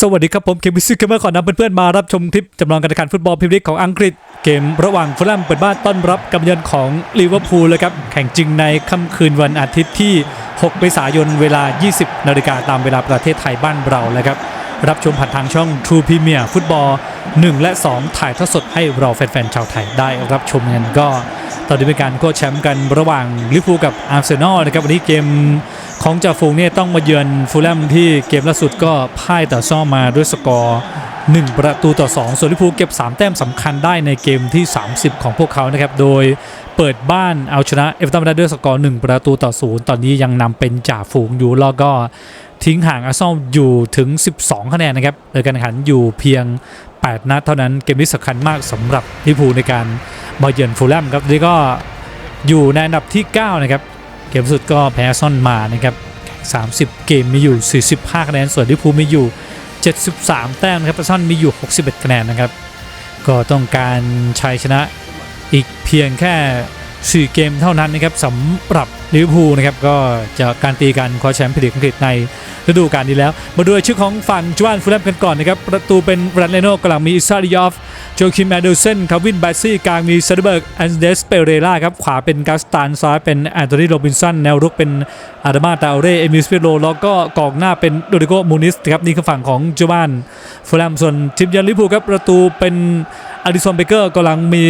สวัสดีครับผมเคมิซึเกมเมอร์ขอนำเพื่อนๆมารับชมคลิปจำลองการแข่งขันฟุตบอลพรีเมียร์ลีกของอังกฤษ เกมระหว่างฟูลแลมเปิดบ้านต้อนรับกำเยือนของลิเวอร์พูลเลยครับ แข่งจริงในค่ำคืนวันอาทิตย์ที่ 6 เมษายนเวลา 20 นาฬิกาตามเวลาประเทศไทยบ้านเราเลยครับ รับชมผ่านทางช่อง True Premier ฟุตบอล 1 และ 2 ถ่ายทอดสดให้เราแฟนๆชาวไทยได้รับชมกันก็ ตอนนี้เป็นการโค้ชแชมป์กันระหว่างลิเวอร์พูลกับอาร์เซนอลนะครับวันนี้เกม ของจ่าฝูงเนี่ยต้องมาเยือนฟูลแลมที่เกมล่าสุดก็พ่ายต่อซ่อมมาด้วยสกอร์ 1 ประตูต่อ 2 ส่วนลิเวอร์พูลเก็บ 3 แต้มสำคัญได้ในเกมที่ 30 ของพวกเขานะครับ โดยเปิดบ้านเอาชนะเอฟเวอร์ตันมาได้ด้วยสกอร์ 1 ประตูต่อ 0 ตอนนี้ยังนำเป็นจ่าฝูงอยู่แล้วก็ทิ้งห่างอาร์เซนอลอยู่ถึง 12 คะแนนนะครับโดยการแข่งขันอยู่เพียง 8 นัดเท่านั้นเกมนี้สำคัญมากสำหรับลิเวอร์พูลในการมาเยือนฟูลแลมครับนี่ก็อยู่ในอันดับที่ 9 นะครับ เกมสุดก็แพ้ซ่อนมานะครับ30 เกมมีอยู่ 45คะแนนส่วนลิเวอร์พูมีอยู่ 73 แต้มนะครับซ่อนมีอยู่ 61คะแนนนะครับ ก็ต้องการชัยชนะอีกเพียงแค่ 4 เกมเท่านั้นนะครับสำหรับลิเวอร์พูลนะครับก็จะการตีกันคว้าแชมป์พรีเมียร์ลีกอังกฤษในฤดูกาลนี้แล้ว มาดูชื่อของฝั่งจวานฟูลแลมกันก่อนนะครับ ประตูเป็นแบรนเลโนกำลังมีอิซาริยอฟ โจคิมแอดเดลเซนคาวินแบสซี่กลางมีเซเดเบิร์กแอนเดสเปเรล่าครับ ขวาเป็นกาสตานซ้ายเป็นแอนโทนีโรบินสัน แนวรุกเป็นอาดามาตาเรเอมิสเปโรแล้วก็กองหน้าเป็นโดริโกมูนิสครับนี่คือฝั่งของจูบานฟูลแลมส่วนทีมเยือนลิเวอร์พูลครับประตูเป็นอดิสันเบเกอร์กำลังมี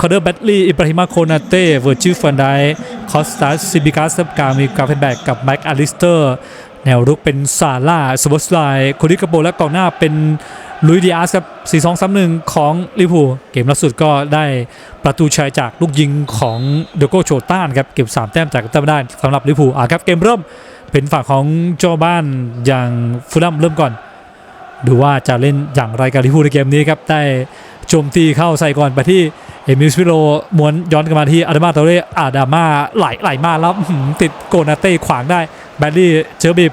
คอร์เดอร์แบตลีอิบราฮิมาโคนาเต้เวอร์จิฟันไดคอสตาซิบิคัสกามีกราเฟนแบกกับแม็กอลิสเตอร์แนวรุกเป็นซาร่าสวอสไลโคดิกาโบและกองหน้าเป็นลุยดิอาสครับ 4-2-3-1 ของลิเวอร์พูลเกมล่าสุดก็ได้ประตูชัยจากลูกยิงของเดโกโชต้านครับ เก็บ 3 แต้มจากแต้มได้สำหรับลิเวอร์พูลอะครับ เกมเริ่มเป็นฝั่งของเจ้าบ้านอย่างฟูลแลมเริ่มก่อน ดูว่าจะเล่นอย่างไรกับลิเวอร์พูลในเกมนี้ครับ ได้โจมตีเข้าใส่ก่อนไปที่ เอมิลสปิโรม้วนย้อนกลับมาที่อาดามาโตเร่อาดามาไหลไหลมาแล้วติดโกนาเต้ขวางได้แบดลี่เชอร์บิบ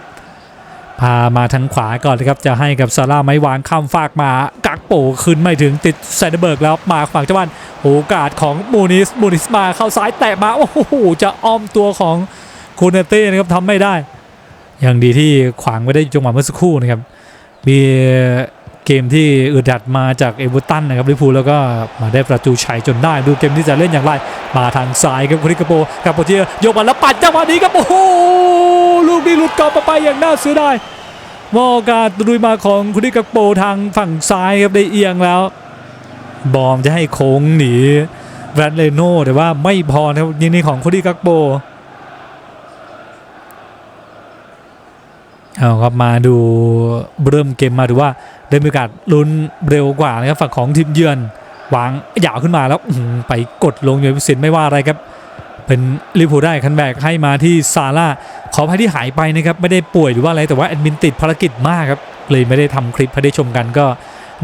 พามาทางขวาก่อนนะครับ จะให้กับซาร่าไม้วางข้ามฟากมากักโปขึ้นไม่ถึงติดไซเดอร์เบิร์กแล้วมาฝั่งเจ้าบ้านโอกาสของมูนิสมูนิสมาเข้าซ้ายแตะมา โอ้โห จะอ้อมตัวของโคเนเต้นะครับทำไม่ได้ อย่างดีที่ขวางไว้ได้จังหวะเมื่อสักครู่นะครับมี เกมที่อึดอัดมาจากเอเวอร์ตันนะครับลิพูแล้วก็มาได้ประตูชัยจนได้ ดูเกมที่จะเล่นอย่างไร มาทางซ้ายครับคริกโปกับโปเทียโยกมาแล้วปัดจังหวะนี้ครับโอ้โหลูกนี้หลุดกรอบไปอย่างน่าเสียดายมอโอกาสลุยมาของคุริกโปทางฝั่งซ้ายครับได้เอียงแล้ว บอมจะให้โค้งหนีแวนเลโน่แต่ว่าไม่พอนะครับยิงนี้ของคุริกโป เอาครับมาดูเริ่มเกมมาดูว่าได้มีโอกาสลุ้นเร็วกว่านะครับฝั่งของทีมเยือนวางยาวขึ้นมาแล้วไปกดลงโยพิสินไม่ว่าอะไรครับ เป็นลิเวอร์พูได้คันแบกให้มาที่ซาร่าขออภัยที่หายไปนะครับไม่ได้ป่วยหรือว่าอะไรแต่ว่าแอดมินติดภารกิจมากครับเลยไม่ได้ทำคลิปให้ได้ชมกันก็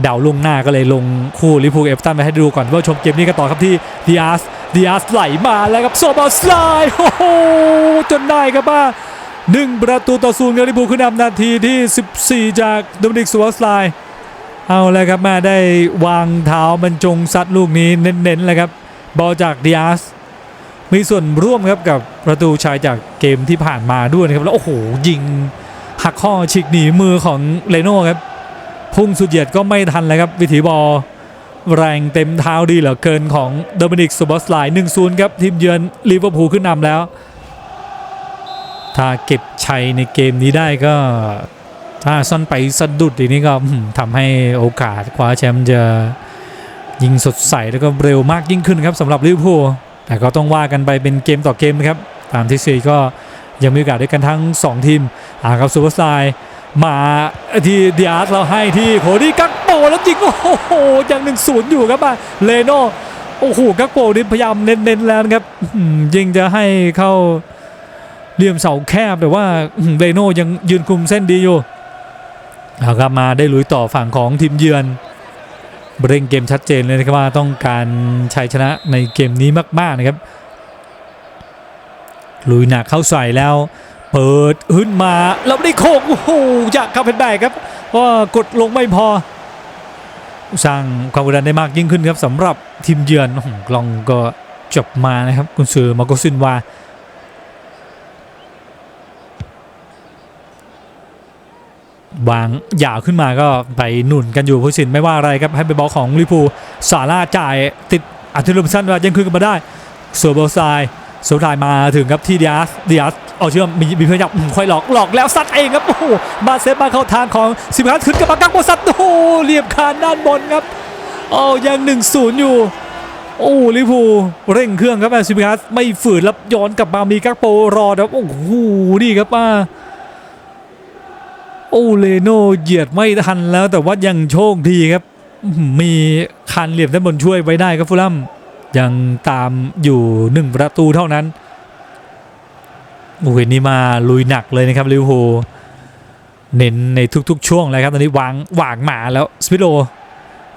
เดาล่วงหน้าก็เลยลงคู่ลิเวอร์พูเอฟตันไปให้ดูก่อนว่าชมเกมนี้กันต่อครับที่ดิอาสดิอาสไหลมาแล้วครับโซบอลสไลด์โอ้โหจนได้ครับบ้า หนึ่งประตูต่อศูนย์ครับลิเวอร์พูลขึ้นนำนาทีที่ 14 จากโดมินิกสวอสไลเอาแล้วครับมาได้วางเท้าบรรจงซัดลูกนี้เน้นๆเลยครับบอลจากดิอาสมีส่วนร่วมครับกับประตูชัยจากเกมที่ผ่านมาด้วยนะครับแล้วโอ้โหยิงหักข้อฉีกหนีมือของเลโน่ครับพุ่งสุดเหยียดก็ไม่ทันเลยครับ วิถีบอลแรงเต็มเท้าดีเหลือเกินของโดมินิกสวอสไลน์1-0ครับทีมเยือนลิเวอร์พูลขึ้นนำแล้ว ถ้าเก็บชัยในเกมนี้ได้ก็ ถ้าซ่อนไปสะดุดอีกนี้ก็ทำให้โอกาสคว้าแชมป์จะยิงสดใสแล้วก็เร็วมากยิ่งขึ้นครับสำหรับลิเวอร์พูลแต่ก็ต้องว่ากันไปเป็นเกมต่อเกมนะครับ ตามที่สี่ก็ยังมีโอกาสด้วยกันทั้ง 2 ทีมอ่าครับซูเปอร์สไตล์มาที่เดิอาร์สเราให้ที่โคดี้กักโปแล้วยิงโอ้โหยังหนึ่งศูนย์อยู่ครับมาเลโนโอ้โหกักโปนี่พยายามเน้นๆแล้วนะครับยิงจะให้เข้า เหลี่ยมเสาแคบแต่ว่าเรโน่ยังยืนคุมเส้นดีอยู่เอาครับมาได้ลุยต่อฝั่งของทีมเยือนเร่งเกมชัดเจนเลยนะครับว่าต้องการชัยชนะในเกมนี้มากๆนะครับลุยหนักเข้าใส่แล้ว เปิดขึ้นมาแล้วได้โค้งโอ้โหอยากเข้าเป็นแบกครับว่ากดลงไม่พอ สร้างความกดดันได้มากยิ่งขึ้นครับสำหรับทีมเยือนกลองก็จบมานะครับ คุณซือมาโกซินวา วางยาวขึ้นมาก็ไปหนุนกันอยู่ผู้สินไม่ว่าอะไรครับให้ไปบอลของลิเวอร์พูลซาร่าจ่ายติดอัติลุมสั้นว่ายังคืนกันมาได้ส่วนบอลไซายสุดท้ายมาถึงครับที่ดิอาสดิอาสเอาเชื่อมมีมีเพื่อนยับอืมค่อยหลอกหลอกแล้วซัดเองครับโอ้โหมาเซฟมาเข้าทางของสิบห้าถึงกับมากักโบซัดโอ้โหเหลี่ยมคานด้านบนครับโอ้ยังหนึ่งศูนย์อยู่โอ้ลิพูเร่งเครื่องครับแอซิมิคัสไม่ฝืนแล้วย้อนกลับมามีกักโปรอครับโอ้โหนี่ครับมา โอ้เลโนเหยียดไม่ทันแล้วแต่ว่ายังโชคดีครับ มีคันเหลี่ยมด้านบนช่วยไว้ได้ครับฟูลัมยังตามอยู่หนึ่งประตูเท่านั้นโอ้โหนี่มาลุยหนักเลยนะครับลิวอร์พูลเน้นในทุกๆช่วงเลยครับตอนนี้วางวางหมาแล้วสปิโล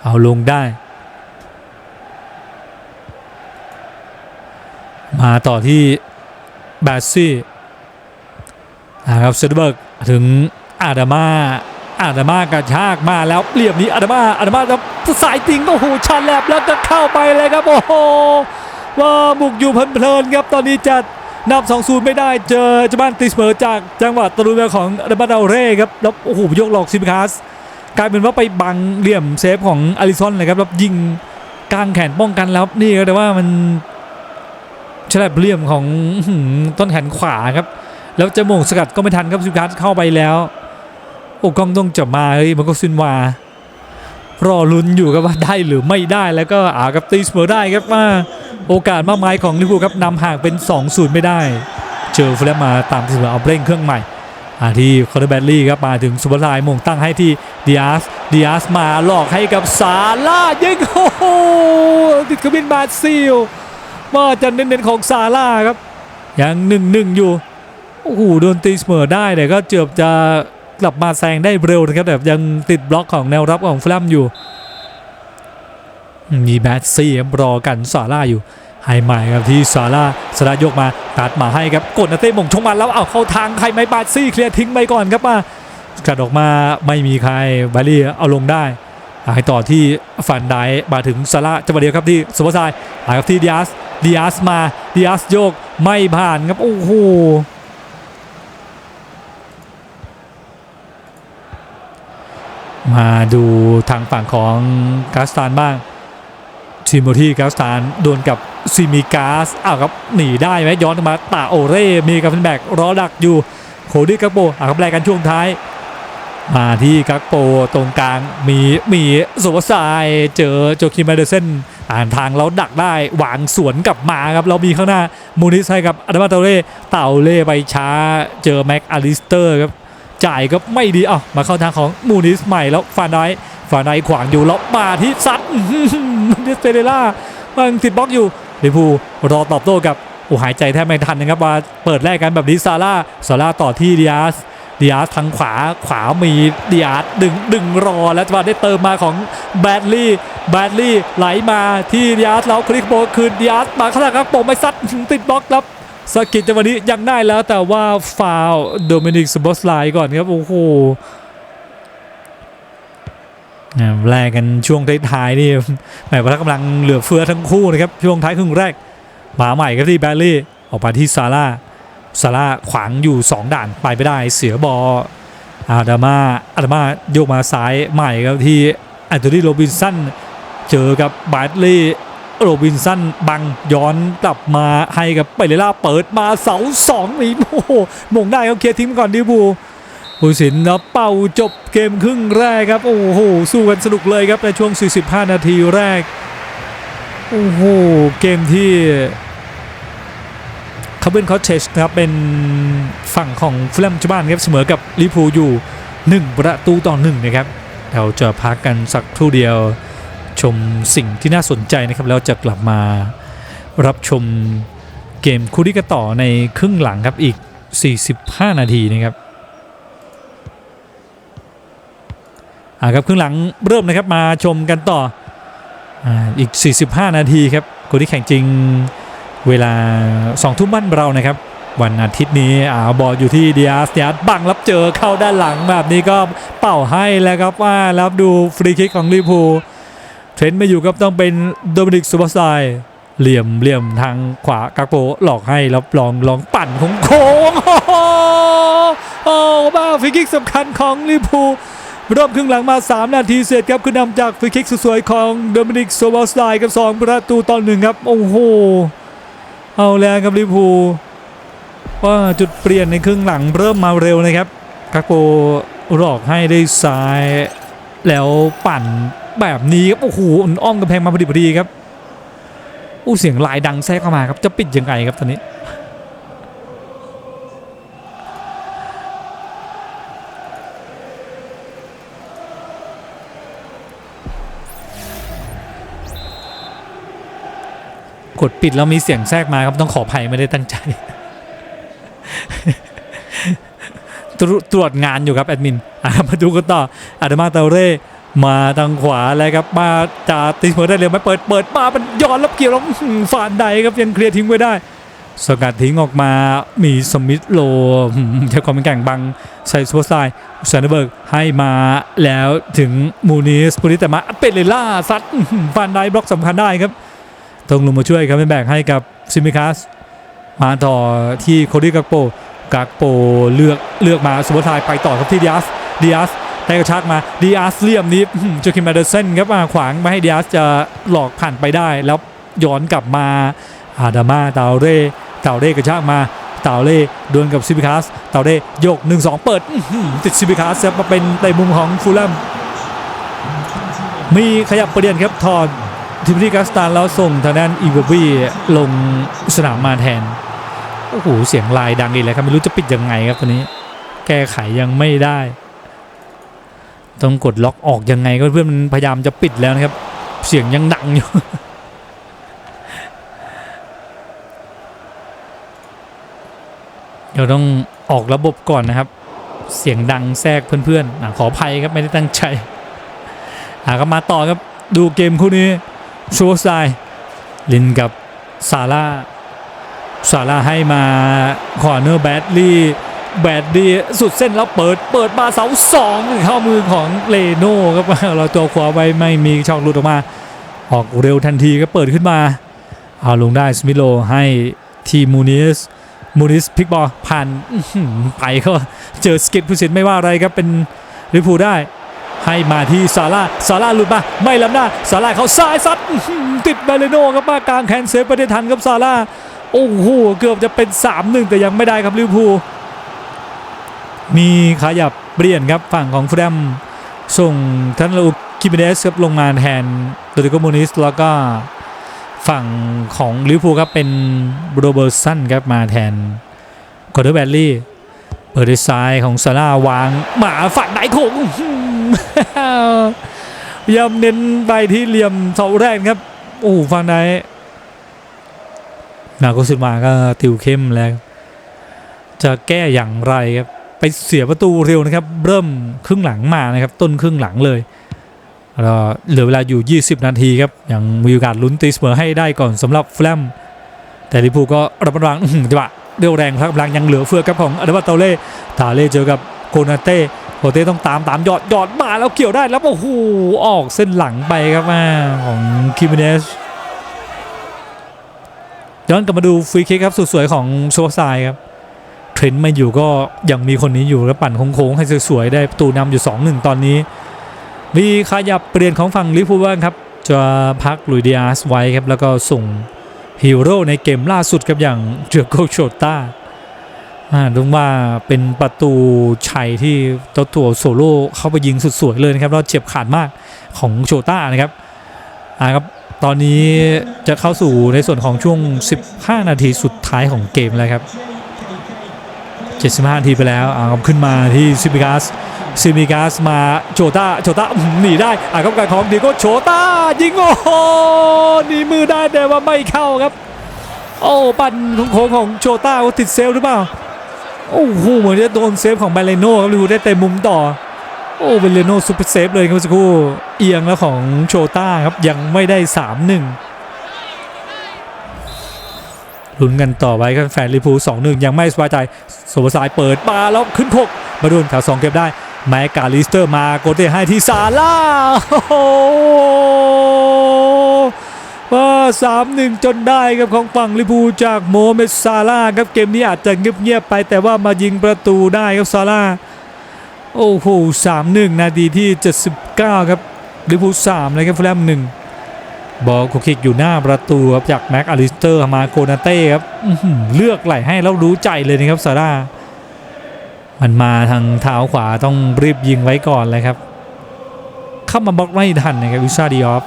เอาลงได้ มาต่อที่บสซี่นะครับเซนเบิร์กถึง อาดามาอาดามากระชากมาแล้วเหลี่ยมนี้อาดามาอาดามาแล้วสายติงโอ้โหชันแลบแล้วจะเข้าไปเลยครับโอ้โหว่าบุกอยู่เพลินๆครับตอนนี้จะนับ2อูนไม่ได้เจอจบ้านตีเมอร์จากจังหวัดตะลุยเบของอาดามาดาเร่ครับแล้วโอ้โหยกหลอกซิมคัสกลายเป็นว่าไปบังเหลี่ยมเซฟของอาริซอนเลยครับแล้วยิงกลางแขนป้องกันแล้วนี่ก็แต่ว่ามันฉลับเหลี่ยมของต้นแขนขวาครับแล้วจะโมงสกัดก็ไม่ทันครับซิมคัสเข้าไปแล้ว โอ้กล้องต้องจับมาเฮ้ยมันก็ซินวารอลุ้นอยู่ครับว่าได้หรือไม่ได้แล้วก็อากับตีเสมอได้ครับว่าโอกาสมากมายของลิเวอร์พูลครับนำห่างเป็น 2-0 ไม่ได้ เจอฟลมาตามที่เสมอเอาเร่งเครื่องใหม่อาที่คอร์เตอร์แบดลี่ครับมาถึงสุบไลมงตั้งให้ที่ดิอาสดิอาสมาหลอกให้กับซาร่ายิงโอ้โหติดกระบินบาซิลว่าจะเน้นๆของซาร่าครับยังหนึ่งหนึ่งอยู่โอ้โหโดนตีเสมอได้แต่ก็เจือบจะ กลับมาแซงได้เร็วนะครับแต่ยังติดบล็อกของแนวรับของฟลัมอยู่ มีแบทซี่ครับรอกันซาร่าอยู่ให้ใหม่ครับที่ซาร่าสลายกมาตัดมาให้ครับกดนาเต้หมงชงมาแล้วเอาเข้าทางใครไม่บาดซี่เคลียร์ทิ้งไปก่อนครับมากัดออกมาไม่มีใครบาลี่เอาลงได้ให้ต่อที่ฟันไดมาถึงซาร่าจังหวะเดียวครับที่สุภาชัยหาครับที่ดิอาสดิอาสมาดิอาสโยกไม่ผ่านครับโอ้โห มาดูทางฝั่งของกาสตานบ้างทิโมธีกาสตานโดนกับซิมิกาสอ้าวครับหนีได้ไหมย้อนมาตาโอเร่มีกับเป็นแบกรอดักอยู่โคดี้กักโปอะครับแลกกันช่วงท้าย มาที่กักโปตรงกลางมีมีสุวสายเจอโจคิมเดเซนอ่านทางแล้วดักได้หวางสวนกลับมาครับเรามีข้างหน้ามูนิสให้กับอาดามาเตาเล่เต่าเล่ไปช้าเจอแม็กอลิสเตอร์ครับ จ่ายก็ไม่ดีอะมาเข้าทางของมูนิสใหม่แล้วฟานไดฟานไดขวางอยู่แล้วมาที่ซัดอื้อหือเดสเปเรล่ามันติดบล็อกอยู่ลิพูรอตอบโต้กับโอ้หายใจแทบไม่ทันนะครับว่าเปิดแรกกันแบบนี้ซาร่าซาร่าต่อที่ดิอาสดิอาสทางขวาขวามีดิอาสดึงดึงรอแล้วจังหวะได้เติมมาของแบดลี่แบดลี่ไหลมาที่ดิอาสแล้วคลิกโบคืนดิอาสมาข้างหลังครับโปไม่ซัดติดบล็อกครับ สกิดจังหวะนี้ยังได้แล้วแต่ว่าฟาวโดมินิกสบอสไลก่อนครับ โอ้โหอ่าแลกกันช่วงท้ายๆนี่แหมพละกำลังเหลือเฟือทั้งคู่นะครับ ช่วงท้ายครึ่งแรกมาใหม่ครับที่แบดลี่ออกมาที่ซาร่าซาร่าขวางอยู่ 2 ด่านไปไม่ได้เสียบอลอาดามาอาดามาโยกมาซ้ายใหม่ครับที่แอนโทนีโรบินสันเจอกับบาร์ลี โรบินสันบังย้อนกลับมาให้กับไปเลล่าเปิดมาเสาสองนี่โอ้โหมงได้ครับเคลียร์ทิ้งก่อนดิบูผู้สินแล้วเป่าจบเกมครึ่งแรกครับ โอ้โหสู้กันสนุกเลยครับในช่วง 45 นาทีแรก โอ้โหเกมที่คาร์เบนคอเทจนะครับเป็นฝั่งของฟลแลมชบ้านครับเสมอกับลิเวอร์พูลอยู่ 1 ประตูต่อ1นะครับเราจะพักกันสักครู่เดียว มสิ่งที่น่าสนใจนะครับ แล้วจะกลับมารับชมเกมคู่ที่กันต่อในครึ่งหลังครับอีก 45 นาทีนะครับอ่าครับครึ่งหลังเริ่มนะครับมาชมกันต่ออ่าอีก 45 นาทีครับคู่ที่แข่งจริงเวลา 2 ทุ่มบ้านเรานะครับ วันอาทิตย์นี้อ่าบอลอยู่ที่เดียสเดียสบังรับเจอเข้าด้านหลังแบบนี้ก็เป่าให้แล้วครับว่าแล้วดูฟรีคิกของลิพู เทรนต์ไม่อยู่ครับต้องเป็นโดมินิกซูเปอร์ไซด์เหลี่ยมเหลี่ยมทางขวากากโปหลอกให้แล้วลองลองปั่นของโค้งโอ้โหโอ้าฟรีคิกสำคัญของลิเวอร์พูลเริ่มครึ่งหลังมา 3 นาทีเสร็จครับคือนำจากฟรีคิกสวยๆของโดมินิกโซวอลสไตน์กับ 2 ประตูต่อหนึ่งครับ โอ้โห เอาแล้วครับลิพูว่าจุดเปลี่ยนในครึ่งหลังเริ่มมาเร็วนะครับกาโกหลอกให้ได้ซ้ายแล้วปั่น แบบนี้ครับโอ้โหอ้อมกำแพงมาพอดีพอดีครับอู้เสียงลายดังแทรกเข้ามาครับจะปิดยังไงครับตอนนี้ กดปิดแล้วมีเสียงแทรกมาครับต้องขออภัยไม่ได้ตั้งใจ ตรวจงานอยู่ครับแอดมินมาดูกันต่ออาดามาเตเร่ มาทางขวาแล้วครับมาจะตีเสมอได้เร็วไหมเปิดเปิดมามันย้อนแล้วเกี่ยวแล้วอื้อหือฟานใดครับยังเคลียร์ทิ้งไว้ได้ สกัดทิ้งออกมามีสมิธโลอื้อหือใช้ความเป็นแก่งบังใส่ซูเปอร์ไซด์แซนเดอร์เบิร์กให้มาแล้วถึงมูนิสมูนิแต่มาเปเรล่าซัดฟานไดบล็อกสำคัญได้ครับต้องลงมาช่วยครับเป็นแบกให้กับซิมิคัสมาต่อที่โคดี้กักโปกักโปเลือกเลือกมาสุภาทายไปต่อครับที่ดิอาสดิอาส ได้กระชากมาดิอาสเลี่ยมนี้อื้อหือโจคิมแมเดอร์เซนครับมาขวางไม่ให้ดิอาสจะหลอกผ่านไปได้แล้วย้อนกลับมาอาดามาตาเร่ตาเร่กระชากมาตาเร่ดวลกับซิมิคัสตาเร่โยก 1-2 เปิดติดซิมิคัสครับมาเป็นในมุมของฟูลแลมมีขยับประเด็นครับทอนทิมที่กัสตานแล้วส่งทางด้านอีเวอร์บีลงสนามมาแทนโอ้โหเสียงลายดังอีกแล้วครับ ไม่รู้จะปิดยังไงครับตอนนี้ แก้ไขยังไม่ได้ ต้องกดล็อกออกยังไงก็เพื่อนมันพยายามจะปิดแล้วนะครับ เสียงยังดังอยู่เดี๋ยวต้องออกระบบก่อนนะครับ เสียงดังแทรกเพื่อนๆขออภัยครับไม่ได้ตั้งใจอะก็มาต่อครับดูเกมคู่นี้ชูสไตล์ลินกับซาร่าซาร่าให้มาคอร์เนอร์แบดลี่ แบดดี้สุดเส้นแล้วเปิดเปิดมาเสาสองเข้ามือของเลโน่ครับเราตัวขวาไว้ไม่มีช่องหลุดออกมา ออกเร็วทันทีก็เปิดขึ้นมา เอาลงได้สมิโลให้ทีมูนิสมูนิสพิกบอลผ่านไปก็เจอสกิดผู้สินไม่ว่าอะไรครับเป็นลิพูได้ ให้มาที่ซาร่าซาร่าหลุดมา ไม่ล้ำหน้าซาร่าเขาซ้ายซัดติดบาเลโน่ครับมากลางแขนเซฟไปได้ทันครับซาร่าโอ้โหเกือบจะเป็น 3-1 แต่ยังไม่ได้ครับลิพู มีขยับเปลี่ยนครับฝั่งของฟูแลมส่งทันลูคิมเนสครับลงมาแทนโดริโกโมนิสแล้วก็ฝั่งของลิเวอร์พูลครับเป็นโรเบอร์สันครับมาแทนคอร์เตอร์แบลลี่เปิดด้วยซ้ายของซาร่าวางหมาฝั่งไหนโขงย้ำเน้นไปที่เหลี่ยมเสาแรกครับ โอ้ฝั่งไหนนาโกซิมาก็ติวเข้มแล้ว จะแก้อย่างไรครับ ไปเสียประตูเร็วนะครับ เริ่มครึ่งหลังมานะครับ ต้นครึ่งหลังเลยแล้วเหลือเวลาอยู่ 20 นาทีครับยังมีโอกาสลุ้นตีเสมอให้ได้ก่อนสำหรับแฟลมแต่ลิเวอร์พูก็ระมัดระวังอื้อหือจังหวะเรียวแรงพลังกำลังยังเหลือเฟือครับของอาดาบาโตเล่ตาเล่เจอกับโกนาเต้โกเต้ต้องตามตามหยอดหยอดมาแล้วเกี่ยวได้แล้วโอ้โหออกเส้นหลังไปครับมาของคิมิเนสย้อนกลับมาดูฟรีคิกครับสุดสวยของโซซายครับ เทรนด์ไม่อยู่ก็ยังมีคนนี้อยู่แล้วปั่นโค้งๆให้สวยๆได้ประตูนำอยู่ 2-1 ตอนนี้ มีขยับเปลี่ยนของฝั่งลิเวอร์พูลบ้างครับ จะพักลุยดิอาสไว้ครับแล้วก็ส่งฮีโร่ในเกมล่าสุดครับอย่างเจอโกโชต้าอ่าดูว่าเป็นประตูชัยที่ตัวตัวโซโล่เข้าไปยิงสุดสวยเลยนะครับแล้วเจ็บขาดมากของโชต้านะครับอ่าครับตอนนี้จะเข้าสู่ในส่วนของช่วง 15 นาทีสุดท้ายของเกมแล้วครับ 75นาทีไปแล้วอ่าขึ้นมาที่ซิมิกาสซิมิกาสมาโชต้าโชต้าหนีได้อ่าครับการของดีโก้โชต้ายิงโอ้โหหนีมือได้แต่ว่าไม่เข้าครับ โอ้ปั่นของโค้งของโชต้าว่าติดเซฟหรือเปล่าโอ้โหเหมือนจะโดนเซฟของบเลโน่ครับลิวได้เต็มมุมต่อโอ้เบเลโน่ซุปเปอร์เซฟเลยครับสักครู่เอียงแล้วของโชต้าครับยังไม่ได้ 3-1 ลุ้นกันต่อไปครับแฟนลิเวอร์พูล2-1ยังไม่สบายใจโซบสายเปิดมาแล้วขึ้นคกมาโดนขาสองเก็บได้แมกกาลิสเตอร์มาโกเตให้ที่ซาร่าโอ้โหว่าสามหนึ่งจนได้ครับของฝั่งลิพูจากโมเมดซาลาครับเกมนี้อาจจะเงียบๆไปแต่ว่ามายิงประตูได้ครับซาลาโอ้โหสามหนึ่งนาทีที่ 79 ครับลิพูสามเลยครับฟูลแลมหนึ่ง บอลคุกคิกอยู่หน้าประตูครับจากแม็กอลิสเตอร์มาโกนาเต้ครับเลือกไหลให้แล้วรู้ใจเลยนะครับซาลามันมาทางเท้าขวาต้องรีบยิงไว้ก่อนเลยครับ เข้ามาบล็อกไม่ทันนะครับวิซาดิออฟ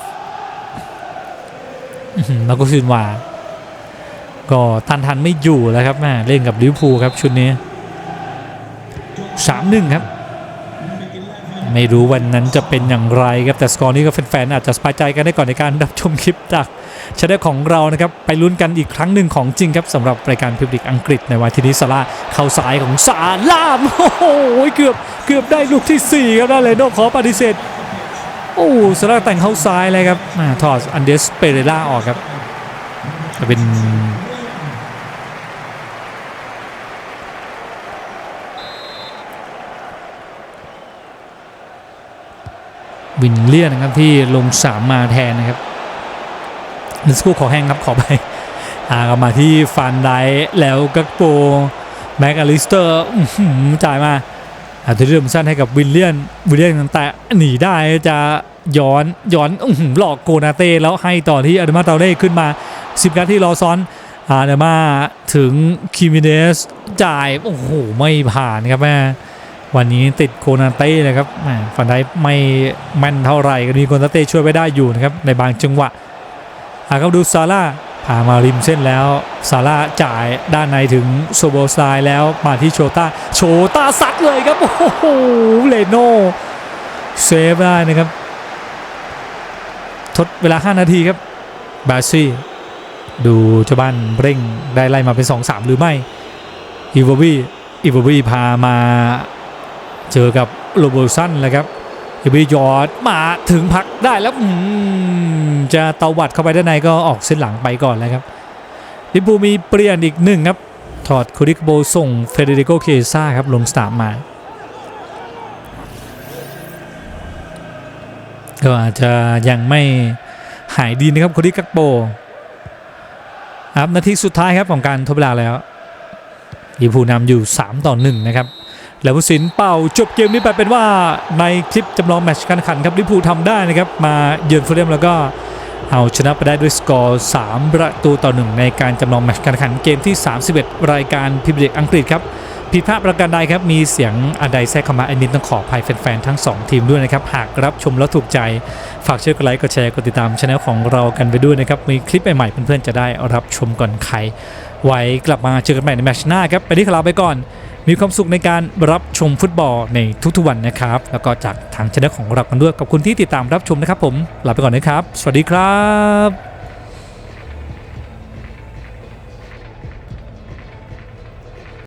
แล้วก็ซินวาก็ทันทันไม่อยู่แล้วครับแม่เล่นกับลิวพูครับชุดนี้สามหนึ่งครับ ไม่รู้วันนั้นจะเป็นอย่างไรครับแต่สกอร์นี้ก็แฟนๆอาจจะสบายใจกันได้ก่อนในการรับชมคลิปจากช anel ของเรานะครับไปลุ้นกันอีกครั้งหนึ่งของจริงครับสำหรับรายการพิบิกอังกฤษในวันที่นี้ซาร่าเข้าสายของซาล่ามโอ้โหเกือบเกือบได้ลูกที่ 4 ครับได้เลยโนขอปฏิเสธโอ้ซาร่าแต่งเข้าซ้ายเลยครับถอดอันเดสเปเรล่าออกครับจะเป็น วินเลียนนะครับที่ลงสามมาแทนนะครับนิสกูขอแห้งครับขอไปอ่ากลับมาที่ฟันไดแล้วกักโปแม็กอลิสเตอร์อื้อหือจ่ายมาอาจจะเริ่มสั้นให้กับวิลเลียนวิลเลียนแต่หนีได้จะย้อนย้อนอื้อหือหลอกโกนาเต้แล้วให้ต่อที่อาร์เดมาเตาเล่ขึ้นมา 10นารที่รอซ้อนอาร์เดมาถึงคิมิเนสจ่ายโอ้โหไม่ผ่านครับแม่ วันนี้ติดโกนาเต้เลยครับแม่ฟันได้ไม่แม่นเท่าไหร่ก็มีโกนาเต้ช่วยไว้ได้อยู่นะครับในบางจังหวะอาครับดูซาร่าพามาริมเส้นแล้วซาร่าจ่ายด้านในถึงโซโบสไตล์แล้วมาที่โชต้าโชต้าซัดเลยครับโอ้โหเลโน่เซฟได้นะครับทดเวลา 5 นาทีครับบาซี่ดูเจ้าบ้านเร่งได้ไล่มาเป็น 2-3 หรือไม่อีโวบีอีโวบีพามา เจอกับโรเบิร์ตสันเลยครับอีโวบียอดมาถึงพักได้แล้วอืมจะเตวัดเข้าไปด้านในก็ออกเส้นหลังไปก่อนแล้วครับลิเวอร์พูมีเปลี่ยนอีกหนึ่งครับ ถอดคูริกโบส่งเฟเดริโกเคซ่าครับลงสนามมาก็อาจจะยังไม่หายดีนะครับคูริกักโบครับนาทีสุดท้ายครับของการทดเวลาแล้วลิเวอร์พูนำอยู่ 3 ต่อ 1 นะครับ แล้วผู้สินเป่าจบเกมนี้ไปเป็นว่าในคลิปจำลองแมตช์การแข่งขันครับลิพูทำได้นะครับ มาเยือนฟูลแลมแล้วก็เอาชนะไปได้ด้วยสกอร์ 3 ประตูต่อ 1 ในการจำลองแมตช์การแข่งขันเกมที่ 31 รายการพรีเมียร์ลีกอังกฤษครับผิดพลาดประการใดครับ มีเสียงอันใดแทรกเข้ามาอันนี้ต้องขออภัยแฟนๆ ทั้ง 2 ทีมด้วยนะครับ หากรับชมแล้วถูกใจ ฝากช่วยกดไลค์กดแชร์กดติดตามช anel ของเรากันไปด้วยนะครับ มีคลิปใหม่ๆ เพื่อนๆ จะได้รับชมก่อนใคร ไว้กลับมาเจอกันใหม่ในแมตช์หน้าครับ ไปที่ขลาไปก่อน มีความสุขในการรับชมฟุตบอลในทุกๆวันนะครับ แล้วก็จากทางชนะของเรากันด้วยขอบคุณที่ติดตามรับชมนะครับผมลาไปก่อนนะครับ สวัสดีครับ